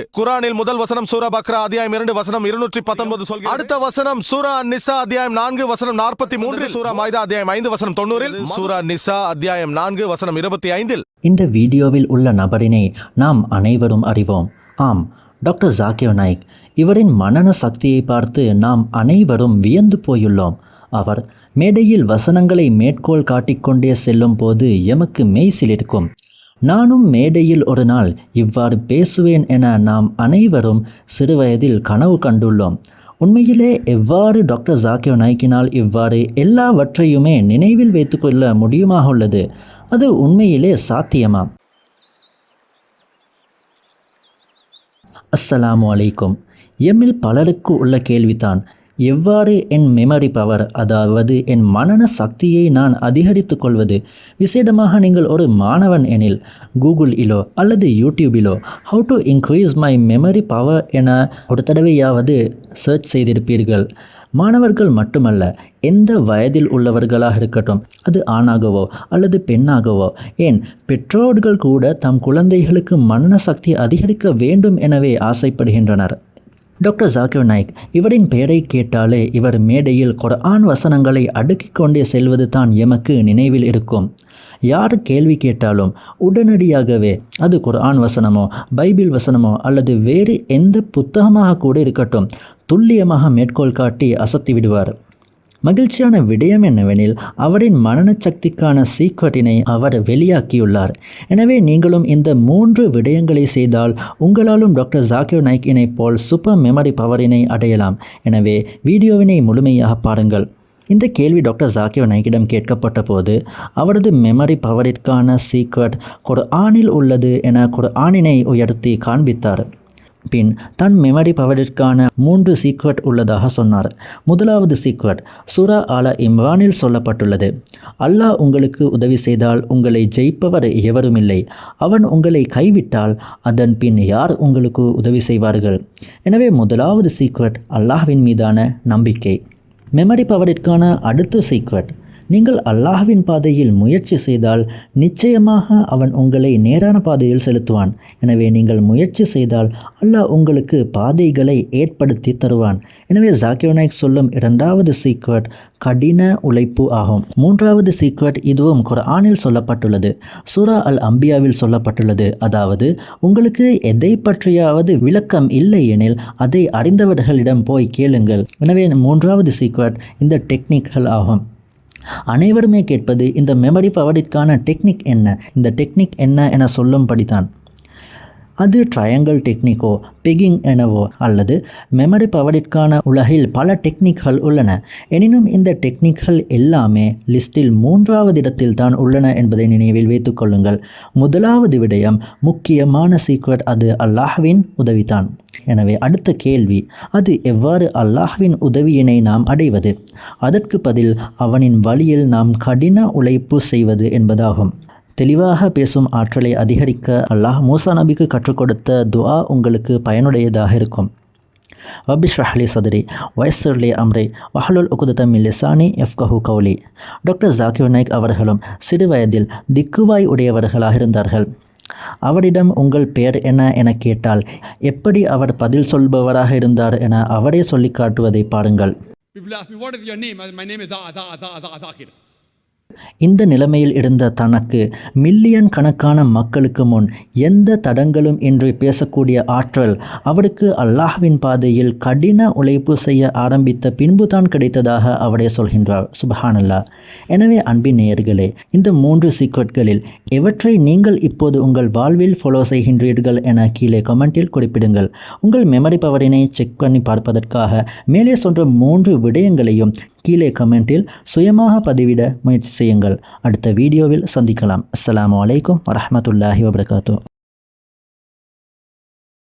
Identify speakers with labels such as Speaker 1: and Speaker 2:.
Speaker 1: குரானில் முதல் வசனம் சூரா பக்ரா அத்தியாயம் இரண்டு வசனம் இருநூற்றி பத்தொன்பது சொல்கிறது. அடுத்த வசனம் சூரா நிசா அத்தியாயம் நான்கு வசனம் நாற்பத்தி மூன்று சூரா மைதா அத்தியாயம் ஐந்து வசனம் தொண்ணூறில். சூரா நிசா அத்தியாயம் நான்கு வசனம் இருபத்தி ஐந்தில்.
Speaker 2: இந்த வீடியோவில் உள்ள நபரினை நாம் அனைவரும் அறிவோம். ஆம் டாக்டர் ஜாக்கிர் நாய்க். இவரின் மனன சக்தியை பார்த்து நாம் அனைவரும் வியந்து போயுள்ளோம். அவர் மேடையில் வசனங்களை மேற்கோள் காட்டிக்கொண்டே செல்லும் போது எமக்கு மெய் சிலிர்க்கும். நானும் மேடையில் ஒரு நாள் இவ்வாறு பேசுவேன் என நாம் அனைவரும் சிறுவயதில் கனவு கண்டுள்ளோம். உண்மையிலே எவ்வாறு டாக்டர் ஜாக்கிர் நாய்க்கினால் இவ்வாறு எல்லாவற்றையுமே நினைவில் வைத்துக்கொள்ள முடியுமாக உள்ளது? அது உண்மையிலே சாத்தியமா? அஸ்ஸலாமு அலைக்கும். எம்மில் பலருக்கு உள்ள கேள்விதான். எவ்வாறு என் மெமரி பவர் அதாவது என் மனன சக்தியை நான் அதிகரித்துக் கொள்வது? விசேடமாக நீங்கள் ஒரு மாணவன் எனில் கூகுளிலோ அல்லது யூடியூபிலோ how to increase my memory power என ஒரு தடவையாவது சர்ச் செய்திருப்பீர்கள். மாணவர்கள் மட்டுமல்ல எந்த வயதில் உள்ளவர்களாக இருக்கட்டும் அது ஆணாகவோ அல்லது பெண்ணாகவோ ஏன் பெற்றோர்கள் கூட தம் குழந்தைகளுக்கு மனன சக்தி அதிகரிக்க வேண்டும் எனவே ஆசைப்படுகின்றனர். டாக்டர் ஜாக்கிர் நாய்க் இவரின் பெயரை கேட்டாலே இவர் மேடையில் குர்ஆன் வசனங்களை அடுக்கிக் கொண்டே செல்வது தான் எமக்கு நினைவில் இருக்கும். யார் கேள்வி கேட்டாலும் உடனடியாகவே அது குர்ஆன் வசனமோ பைபிள் வசனமோ அல்லது வேறு எந்த புத்தகமாக கூட இருக்கட்டும் துல்லியமாக மேற்கோள் காட்டி அசத்தி விடுவார். மகிழ்ச்சியான விடயம் என்னவெனில் அவரின் மனநச்சக்திக்கான சீக்ரெட்டினை அவர் வெளியாக்கியுள்ளார். எனவே நீங்களும் இந்த மூன்று விடயங்களை செய்தால் உங்களாலும் டாக்டர் ஜாக்கிர் நாய்க்கினை போல் சூப்பர் மெமரி பவரினை அடையலாம். எனவே வீடியோவினை முழுமையாக பாருங்கள். இந்த கேள்வி டாக்டர் ஜாக்கிர் நாய்க்கிடம் கேட்கப்பட்ட போது அவரது மெமரி பவரிற்கான சீக்ரெட் குர்ஆனில் உள்ளது என குர்ஆனினை உயர்த்தி காண்பித்தார். பின் தன் மெமரி பவரிற்கான மூன்று சீக்ரெட் உள்ளதாக சொன்னார். முதலாவது சீக்ரெட் சுரா ஆல இம்ரானில் சொல்லப்பட்டுள்ளது. அல்லாஹ் உங்களுக்கு உதவி செய்தால் உங்களை ஜெயிப்பவர் எவருமில்லை. அவன் உங்களை கைவிட்டால் அதன் பின் யார் உங்களுக்கு உதவி செய்வார்கள்? எனவே முதலாவது சீக்ரெட் அல்லாஹ்வின் மீதான நம்பிக்கை. மெமரி பவரிற்கான அடுத்த சீக்ரெட் நீங்கள் அல்லாஹ்வின் பாதையில் முயற்சி செய்தால் நிச்சயமாக அவன் உங்களை நேரான பாதையில் செலுத்துவான். எனவே நீங்கள் முயற்சி செய்தால் அல்லாஹ் உங்களுக்கு பாதைகளை ஏற்படுத்தி தருவான். எனவே ஜாக்கியோ நாயக் சொல்லும் இரண்டாவது சீக்ரெட் கடின உழைப்பு ஆகும். மூன்றாவது சீக்ரெட் இதுவும் குரானில் சொல்லப்பட்டுள்ளது. சூரா அல் அம்பியாவில் சொல்லப்பட்டுள்ளது. அதாவது உங்களுக்கு எதை பற்றியாவது விளக்கம் இல்லை எனில் அதை அறிந்தவர்களிடம் போய் கேளுங்கள். எனவே மூன்றாவது சீக்ரெட் இந்த டெக்னிக்கள் ஆகும். அனைவருமே கேட்பது இந்த மெமரி பவரிற்கான டெக்னிக் என்ன? இந்த டெக்னிக் என்ன என சொல்லும்படிதான். அது ட்ரையாங்கிள் டெக்னிக்கோ பெகிங் எனவோ அல்லது மெமரி பவரிற்கான உலகில் பல டெக்னிக்கள் உள்ளன. எனினும் இந்த டெக்னிக்கள் எல்லாமே லிஸ்டில் மூன்றாவது இடத்தில் தான் உள்ளன என்பதை நினைவில் வைத்துக்கொள்ளுங்கள் முதலாவது விடயம் முக்கியமான சீக்ரெட் அது அல்லாஹ்வின் உதவிதான் எனவே அடுத்த கேள்வி அது எவ்வாறு அல்லாஹ்வின் உதவியினை நாம் அடைவது? அதற்கு பதில் அவனின் வழியில் நாம் கடின உழைப்பு செய்வது என்பதாகும். தெளிவாக பேசும் ஆற்றலை அதிகரிக்க அல்லாஹ் மூசா நபிக்கு கற்றுக் கொடுத்த துஆ உங்களுக்கு பயனுடையதாக இருக்கும் வபிஷ் ரஹ்லி சதுரி வயசுர்லி அம்ரை வஹலுல் உகுதத்தம் லிசானி எஃப்கஹு கௌலி டாக்டர் ஜாக்கிர் நாய்க் அவர்களும் சிறு வயதில் திக்குவாய் உடையவர்களாக இருந்தார்கள் அவரிடம் உங்கள் பெயர் என்ன என கேட்டால் எப்படி அவர் பதில் சொல்பவராக இருந்தார் என அவரே சொல்லிக் காட்டுவதை பாருங்கள்
Speaker 3: People ask me, what is your name? My name is Zakir.
Speaker 2: இந்த நிலைமையில் இருந்த தனக்கு மில்லியன் கணக்கான மக்களுக்கு முன் எந்த தடங்களும் இன்றி பேசக்கூடிய ஆற்றல் அவருக்கு அல்லாஹ்வின் பாதையில் கடின உழைப்பு செய்ய ஆரம்பித்த பின்புதான் கிடைத்ததாக அவரே சொல்கின்றார். சுபஹானல்லா. எனவே அன்பின் நேயர்களே இந்த மூன்று சீக்ரெட்களில் எவற்றை நீங்கள் இப்போது உங்கள் வாழ்வில் ஃபாலோ செய்கின்றீர்கள் என கீழே கமெண்டில் குறிப்பிடுங்கள். உங்கள் மெமரி பவரினை செக் பண்ணி பார்ப்பதற்காக மேலே சொன்ன மூன்று விடயங்களையும் கீழே கமெண்ட்டில் சுயமாக பதிவிட முயற்சி செய்யுங்கள். அடுத்த வீடியோவில் சந்திக்கலாம். அஸ்லாம் வலைக்கம் வரமத்துல்லாஹி வபர்காத்தூ